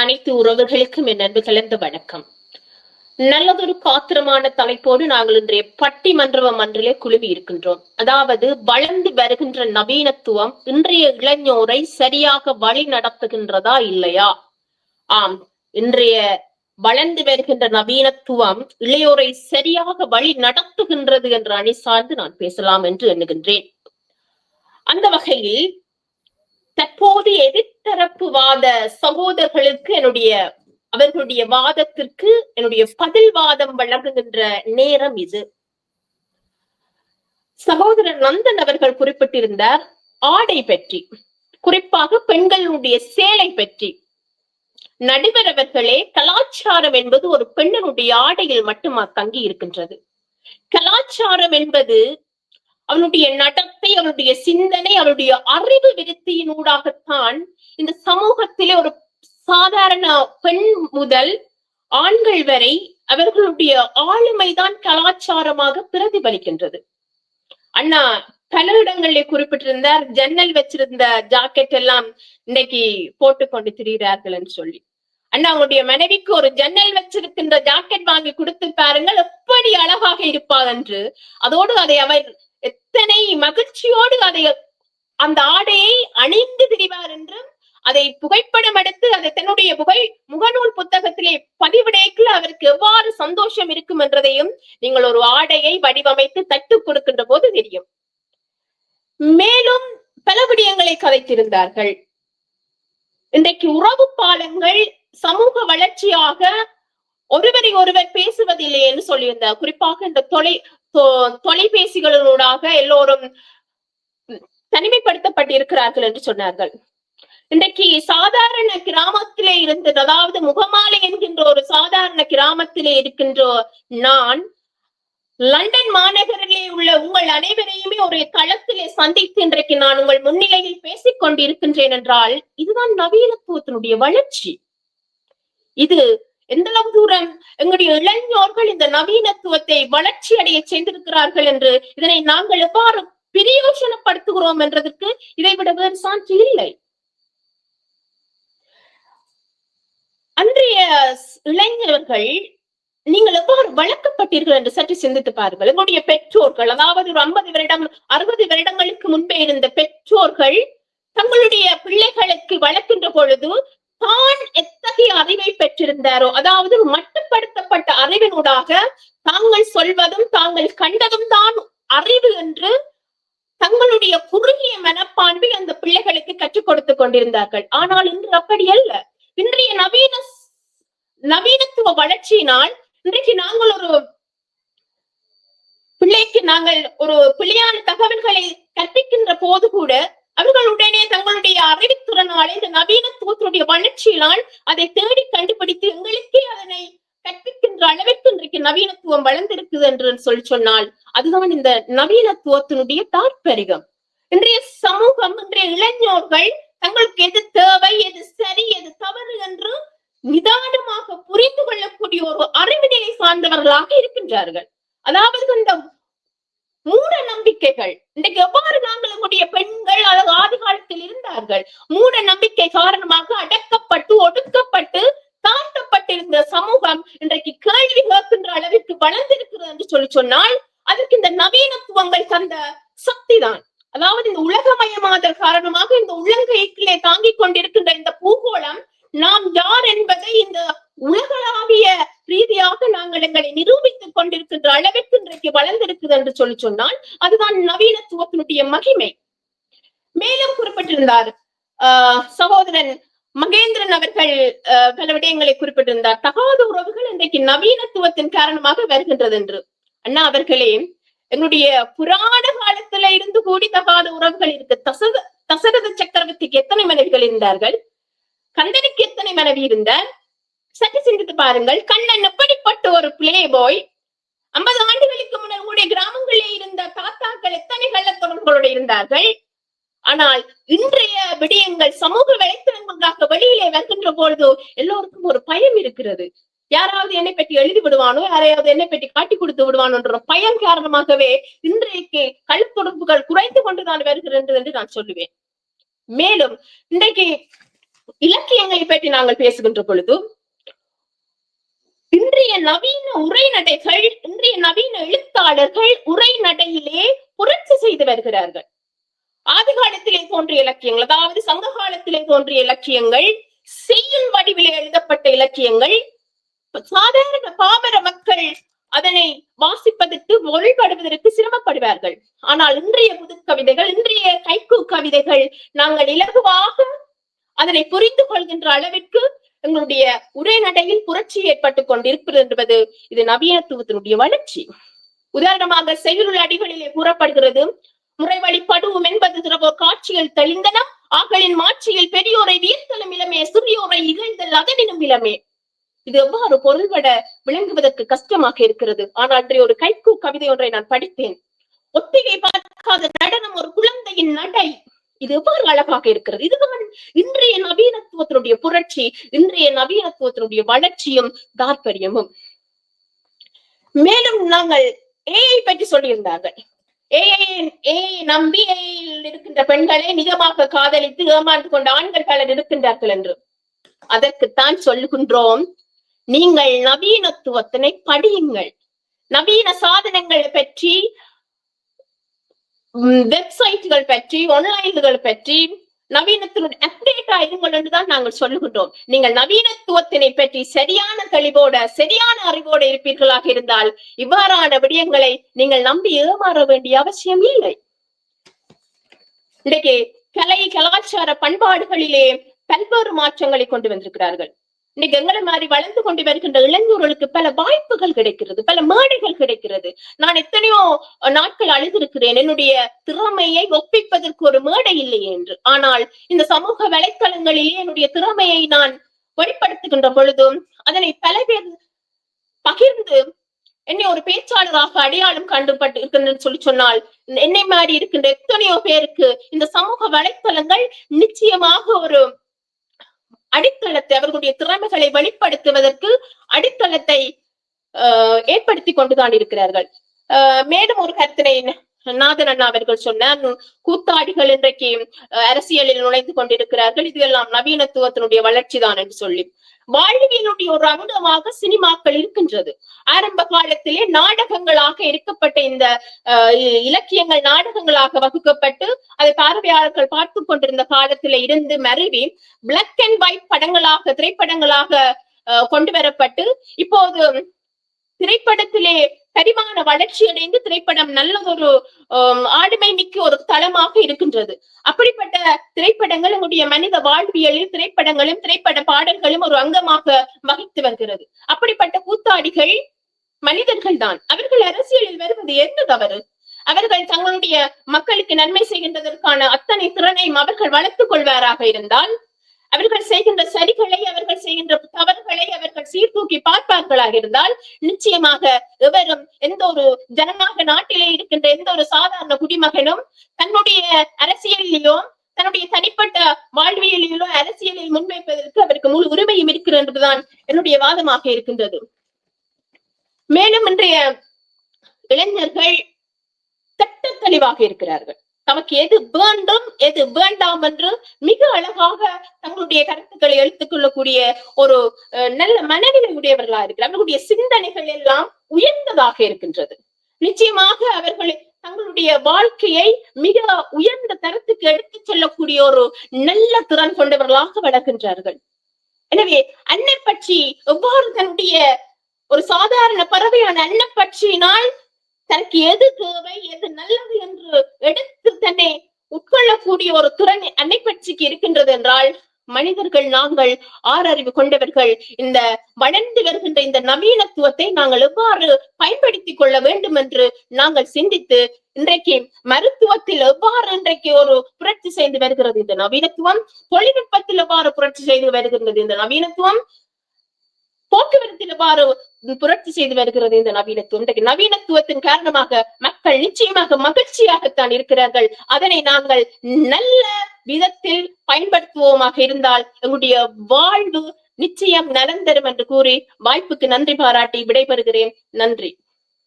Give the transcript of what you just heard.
அனைத்து உறவுகளுக்கும் என் அன்பு கலந்த வணக்கம். நல்லதொரு காத்திரமான தலைப்போடு நாங்கள் இன்றைய பட்டிமன்றம் அன்றிலே குழுவி இருக்கின்றோம். அதாவது வளர்ந்து வருகின்ற நவீனத்துவம் இன்றைய இளைஞரை சரியாக வழி நடத்துகின்றதா இல்லையா? ஆம் இன்றைய வளர்ந்து வருகின்ற நவீனத்துவம் இளையோரை சரியாக வழி நடத்துகின்றது என்ற அணி சார்ந்து நான் பேசலாம் என்று எண்ணுகின்றேன். அந்த வகையில் தற்போது எதிர்த்தரப்பு வாத சகோதரர்களுக்கு என்னுடைய அவர்களுடைய வாதத்திற்கு என்னுடைய பதில் வாதம் வழங்குகின்ற நேரம் இது. சகோதரர் நந்தன் அவர்கள் குறிப்பிட்டிருந்தார் ஆடை பற்றி. குறிப்பாக பெண்களுடைய சேலை பற்றி. நடுவர் அவர்களே கலாச்சாரம் என்பது ஒரு பெண்ணினுடைய ஆடையில் மட்டுமா தங்கி இருக்கின்றது? கலாச்சாரம் என்பது அவனுடைய நடத்தை அவனுடைய சிந்தனை அவனுடைய அறிவு விருத்தியினூடாகத்தான் இந்த சமூகத்திலே ஒரு சாதாரண பெண் முதல் ஆண்கள் வரை அவர்களுடைய ஆளுமைதான் கலாச்சாரமாக பிரதிபலிக்கின்றது. அண்ணா பல இடங்களிலே குறிப்பிட்டிருந்தார் ஜன்னல் வச்சிருந்த ஜாக்கெட் எல்லாம் இன்னைக்கு போட்டுக்கொண்டு திரிகிறார்கள் என்று சொல்லி. அண்ணா உங்களுடைய மனைவிக்கு ஒரு ஜன்னல் வச்சிருக்கின்ற ஜாக்கெட் வாங்கி கொடுத்து பாருங்கள் எப்படி அழகாக இருப்பார் என்று. அதோடு அதை அவர் எத்தனை மகிழ்ச்சியோடு அதை அந்த ஆடையை அணிந்து திரிவார் என்றும் அதை புகைப்படம் எடுத்து அதை தன்னுடைய புகை முகநூல் புத்தகத்திலே பதிவிடைக்குள் அவருக்கு எவ்வாறு சந்தோஷம் இருக்கும் என்றதையும் நீங்கள் ஒரு ஆடையை வடிவமைத்து தட்டு கொடுக்கின்ற போது தெரியும். மேலும் பல விடயங்களை கதைத்திருந்தார்கள். இன்றைக்கு உறவு பாலங்கள் சமூக வளர்ச்சியாக ஒருவரை ஒருவர் பேசுவதில்லை என்று சொல்லியிருந்தார். குறிப்பாக இந்த தொலை தொலைபேசிகளூடாக எல்லோரும் தனிமைப்படுத்தப்பட்டிருக்கிறார்கள் என்று சொன்னார்கள். இன்றைக்கு சாதாரண கிராமத்திலே இருந்து அதாவது முகமாலை என்கின்ற ஒரு சாதாரண கிராமத்திலே இருக்கின்ற நான் லண்டன் மாநகரிலே உள்ள உங்கள் அனைவரையுமே ஒரு களத்திலே சந்தித்து இன்றைக்கு நான் உங்கள் முன்னிலையில் பேசிக் கொண்டிருக்கின்றேன் என்றால் இதுதான் நவீனத்துவத்தினுடைய வளர்ச்சி. இது எந்த அளவு தூரம் எங்களுடைய இளைஞர்கள் இந்த நவீனத்துவத்தை வளர்ச்சி அடைய செய்திருக்கிறார்கள் என்று இதனை நாங்கள் எவ்வாறு பிரயோஜனப்படுத்துகிறோம் என்றதற்கு இதை விட வேறு சான்று இல்லை. அன்றைய இளைஞர்கள் நீங்கள் எவ்வாறு வளர்க்கப்பட்டீர்கள் என்று சற்று சிந்தித்து பாருங்கள். எங்களுடைய பெற்றோர்கள் அதாவது ஒரு ஐம்பது வருடம் அறுபது வருடங்களுக்கு முன்பே இருந்த பெற்றோர்கள் தங்களுடைய பிள்ளைகளுக்கு வளர்க்கின்ற பொழுது தான் எத்தகைய அறிவை பெற்றிருந்தாரோ அதாவது மட்டுப்படுத்தப்பட்ட அறிவினூடாக தாங்கள் சொல்வதும் தாங்கள் கண்டதும் தான் அறிவு என்று தங்களுடைய குறுகிய மனப்பான்மை அந்த பிள்ளைகளுக்கு கற்றுக் கொடுத்து கொண்டிருந்தார்கள். ஆனால் இன்று அப்படி அல்ல. இன்றைய நவீன நவீனத்துவ வளர்ச்சியினால் இன்றைக்கு நாங்கள் ஒரு பிள்ளைக்கு நாங்கள் ஒரு பிள்ளையான தகவல்களை கற்பிக்கின்ற போது கூட அவர்கள் உடனே தங்களுடைய அறிவுத்திறனாலே இந்த நவீனத்துவத்தினுடைய வளர்ச்சியினால் அதை தேடி கண்டுபிடித்து எங்களுக்கே அதனை கற்பிக்கின்ற அளவிற்கு இன்றைக்கு நவீனத்துவம் வளர்ந்திருக்குது என்று சொல்லி சொன்னால் அதுதான் இந்த நவீனத்துவத்தினுடைய தாற்பரிகம். இன்றைய சமூகம் இன்றைய இளைஞர்கள் தங்களுக்கு எது தேவை எது சரி எது தவறு என்று நிதானமாக புரிந்து கொள்ளக்கூடிய ஒரு அறிவினையை சார்ந்தவர்களாக இருக்கின்றார்கள். அதாவது இந்த மூட நம்பிக்கைகள் இன்றைக்கு எவ்வாறு நாங்கள் நம்முடைய பெண்கள் அல்லது ஆதி காலத்தில் இருந்தார்கள்? மூட நம்பிக்கை காரணமாக அடக்கப்பட்டு ஒடுக்கப்பட்டு தாழ்த்தப்பட்டிருந்த சமூகம் இன்றைக்கு கேள்வி கேட்கின்ற அளவிற்கு வளர்ந்திருக்கிறது என்று சொல்லி சொன்னால் அதற்கு இந்த நவீனத்துவங்கள் தந்த சக்தி தான் அதாவது இந்த உலகமயமாதல் காரணமாக இந்த உள்ளங்கைக்குள்ளே தாங்கிக் கொண்டிருக்கின்ற இந்த பூகோளம் நாம் யார் என்பதை இந்த உலகளாவிய ரீதியாக நாங்கள் எங்களை நிரூபித்துக் கொண்டிருக்கின்ற அளவிற்கு இன்றைக்கு இருக்குது என்று சொல்லி சொன்னால் அதுதான் நவீனத்துவத்தினுடைய மகிமை. மேலும் குறிப்பிட்டிருந்தார் ஆஹ் சகோதரன் மகேந்திரன் அவர்கள் பல விடயங்களை குறிப்பிட்டிருந்தார். தகாத உறவுகள் இன்றைக்கு நவீனத்துவத்தின் காரணமாக வருகின்றது என்று. அண்ணா அவர்களே எங்களுடைய புராண காலத்துல இருந்து கூடி தகாத உறவுகள் இருக்கு. தசக தசரத சக்கரவர்த்திக்கு எத்தனை மனைவிகள் இருந்தார்கள்? கந்தனுக்கு எத்தனை மனைவி இருந்தார்? சற்று சிந்தித்து பாருங்கள். கண்ணன் எப்படிப்பட்ட ஒரு பிளே போய் ஐம்பது ஆண்டு ஆண்டுகளுக்கு முன்னர் உங்களுடைய கிராமங்களிலே இருந்த தாத்தாக்கள் எத்தனை கள்ளத்தவர்களோடு இருந்தார்கள்? ஆனால் இன்றைய விடயங்கள் சமூக வலைத்தளங்களாக வெளியிலே வருகின்ற பொழுது எல்லோருக்கும் ஒரு பயம் இருக்கிறது. யாராவது என்னை பற்றி எழுதி விடுவானோ யாரையாவது என்னை பற்றி காட்டி கொடுத்து விடுவானோன்ற பயம் காரணமாகவே இன்றைக்கு கழுத்தொடர்புகள் குறைந்து கொண்டுதான் வருகிறது என்று நான் சொல்லுவேன். மேலும் இன்றைக்கு இலக்கியங்களை பற்றி நாங்கள் பேசுகின்ற பொழுது இன்றைய நவீன உரைநடைகள் இன்றைய நவீன எழுத்தாளர்கள் உரைநடையிலே புரட்சி செய்து வருகிறார்கள். ஆதி காலத்திலே தோன்றிய இலக்கியங்கள் அதாவது சங்க காலத்திலே தோன்றிய இலக்கியங்கள் செய்யும் வடிவிலே எழுதப்பட்ட இலக்கியங்கள் சாதாரண பாமர மக்கள் அதனை வாசிப்பதற்கு மொழிபடுவதற்கு சிரமப்படுவார்கள். ஆனால் இன்றைய புது கவிதைகள் இன்றைய கைக்கு கவிதைகள் நாங்கள் இலகுவாக அதனை புரிந்து கொள்கின்ற அளவிற்கு எங்களுடைய உரைநடையில் புரட்சி ஏற்பட்டுக் கொண்டிருப்பது என்பது இது நவீனத்துவத்தினுடைய வளர்ச்சி. உதாரணமாக செய்யுள் அடிகளிலே கூறப்படுகிறது முறைவழி படுவும் என்பது திரவோ காட்சிகள் தெளிந்தன ஆக்களின் மாட்சியில் பெரியோரை வியத்தலும் இளமே சிறியோரை இகழ்ந்தல் அதனினும் இளமே. இது எவ்வாறு பொருள்பட விளங்குவதற்கு கஷ்டமாக இருக்கிறது. ஆனால் அன்றைய ஒரு கைக்கூ கவிதை ஒன்றை நான் படித்தேன். ஒத்திகை பார்க்காத நடனம் ஒரு குழந்தையின் நடை. இது எவ்வாறு அழகாக இருக்கிறது? இதுதான் இன்றைய நவீனத்துவத்தினுடைய புரட்சி இன்றைய நவீனத்துவத்தினுடைய வளர்ச்சியும் தாற்பயமும். மேலும் நாங்கள் ஏஐ பற்றி சொல்லியிருந்தார்கள். நம்பி இருக்கின்ற பெண்களை நிஜமாக காதலித்து ஏமாந்து கொண்ட ஆண்கள் பலர் இருக்கின்றார்கள் என்று. அதற்குத்தான் சொல்லுகின்றோம். நீங்கள் நவீனத்துவத்தினை படியுங்கள். நவீன சாதனங்களை பற்றி வெப்சைட்டுகள் பற்றி ஒன்லைன்கள் பற்றி நவீனத்தினுடைய அப்டேட் ஆயுங்கள் என்றுதான் நாங்கள் சொல்லுகின்றோம். நீங்கள் நவீனத்துவத்தினை பற்றி சரியான தெளிவோட சரியான அறிவோடு இருப்பீர்களாக இருந்தால் இவ்வாறான விடயங்களை நீங்கள் நம்பி ஏமாற வேண்டிய அவசியம் இல்லை. இன்றைக்கு கலை கலாச்சார பண்பாடுகளிலே பல்வேறு மாற்றங்களை கொண்டு வந்திருக்கிறார்கள். இன்னைக்கு எங்களை மாதிரி வளர்ந்து கொண்டு வருகின்ற இளைஞர்களுக்கு பல வாய்ப்புகள் கிடைக்கிறது பல மேடைகள் கிடைக்கிறது. நான் எத்தனையோ நாட்கள் அழுதிருக்கிறேன். என்னுடைய திறமையை ஒப்பிப்பதற்கு ஒரு மேடை இல்லை என்று. ஆனால் இந்த சமூக வலைத்தளங்களிலே என்னுடைய திறமையை நான் வெளிப்படுத்துகின்ற பொழுதும் அதனை பல பேர் பகிர்ந்து என்னை ஒரு பேச்சாளராக அடையாளம் கண்டுபட்டு இருக்கின்றன்னு சொல்லி சொன்னால் என்னை மாதிரி இருக்கின்ற எத்தனையோ பேருக்கு இந்த சமூக வலைத்தளங்கள் நிச்சயமாக ஒரு அடித்தளத்தை அவர்களுடைய திறமைகளை வெளிப்படுத்துவதற்கு அடித்தளத்தை ஆஹ் ஏற்படுத்தி கொண்டுதான் இருக்கிறார்கள். ஆஹ் மேலும் ஒரு கருத்தினை நாதன் அண்ணா அவர்கள் சொன்னார். கூத்தாடிகள் இன்றைக்கு அரசியலில் நுழைந்து கொண்டிருக்கிறார்கள். இது எல்லாம் நவீனத்துவத்தினுடைய வளர்ச்சி தான் என்று சொல்லி. வாழ்வியலுடைய ஒரு அங்கமாக சினிமாக்கள் இருக்கின்றது. ஆரம்ப காலத்திலே நாடகங்களாக இருக்கப்பட்ட இந்த இலக்கியங்கள் நாடகங்களாக வகுக்கப்பட்டு அதை பார்வையாளர்கள் பார்த்து கொண்டிருந்த காலத்தில இருந்து மருவி பிளாக் அண்ட் ஒயிட் படங்களாக திரைப்படங்களாக கொண்டு வரப்பட்டு இப்போது திரைப்படத்திலே பரிமாண வளர்ச்சி அடைந்து திரைப்படம் நல்ல ஒரு ஆளுமை மிக்க ஒரு தளமாக இருக்கின்றது. அப்படிப்பட்ட திரைப்படங்கள் உங்களுடைய மனித வாழ்வியலில் திரைப்படங்களும் திரைப்பட பாடல்களும் ஒரு அங்கமாக வகித்து வருகிறது. அப்படிப்பட்ட கூத்தாடிகள் மனிதர்கள் தான். அவர்கள் அரசியலில் வருவது என்ன தவறு? அவர்கள் தங்களுடைய மக்களுக்கு நன்மை செய்கின்றதற்கான அத்தனை திறனையும் அவர்கள் வளர்த்துக் கொள்வாராக இருந்தால் அவர்கள் செய்கின்ற சரிகளை அவர்கள் செய்கின்ற தவறுகளை அவர்கள் சீர்தூக்கி பார்ப்பார்களாக இருந்தால் நிச்சயமாக எவரும் எந்த ஒரு ஜனநாயக நாட்டிலே இருக்கின்ற எந்த ஒரு சாதாரண குடிமகனும் தன்னுடைய அரசியலிலும் தன்னுடைய தனிப்பட்ட வாழ்வியலிலோ அரசியலில் முன்வைப்பதற்கு அவருக்கு முழு உரிமையும் இருக்கிறது என்றுதான் என்னுடைய வாதமாக இருக்கின்றது. மேலும் இன்றைய இளைஞர்கள் திட்ட தெளிவாக இருக்கிறார்கள். தமக்கு எது வேண்டும் எது வேண்டாம் என்று மிக அழகாக தங்களுடைய கருத்துக்களை எடுத்துக் கொள்ளக்கூடிய ஒரு நல்ல மனநிலை உடையவர்களா இருக்கிறார். அவர்களுடைய சிந்தனைகள் எல்லாம் உயர்ந்ததாக இருக்கின்றது. நிச்சயமாக அவர்கள் தங்களுடைய வாழ்க்கையை மிக உயர்ந்த தரத்துக்கு எடுத்துச் செல்லக்கூடிய ஒரு நல்ல திறன் கொண்டவர்களாக வளர்க்கின்றார்கள் எனவே அன்னை பற்றி எவ்வாறு தன்னுடைய ஒரு சாதாரண பறவையான அன்னை பற்றியினால் தனக்கு எது தேவை எது நல்லது என்று எடுத்து தன்னை உட்கொள்ளக்கூடிய ஒரு திறன் அன்னை இருக்கின்றது என்றால் மனிதர்கள் நாங்கள் ஆறறிவு கொண்டவர்கள். இந்த வளர்ந்து வருகின்ற இந்த நவீனத்துவத்தை நாங்கள் எவ்வாறு பயன்படுத்திக் கொள்ள வேண்டும் என்று நாங்கள் சிந்தித்து இன்றைக்கு மருத்துவத்தில் எவ்வாறு இன்றைக்கு ஒரு புரட்சி செய்து வருகிறது? இந்த நவீனத்துவம் தொழில்நுட்பத்தில் எவ்வாறு புரட்சி செய்து வருகின்றது? இந்த நவீனத்துவம் போக்குவரத்தில் எவ்வாறு புரட்சி செய்து வருகிறது இந்த நவீனத்துவம் நவீனத்துவத்தின் காரணமாக மக்கள் நிச்சயமாக மகிழ்ச்சியாகத்தான் இருக்கிறார்கள். அதனை நாங்கள் நல்ல விதத்தில் பயன்படுத்துவோமாக இருந்தால் எங்களுடைய வாழ்வு நிச்சயம் நலன் தரும் என்று கூறி வாய்ப்புக்கு நன்றி பாராட்டி விடைபெறுகிறேன். நன்றி.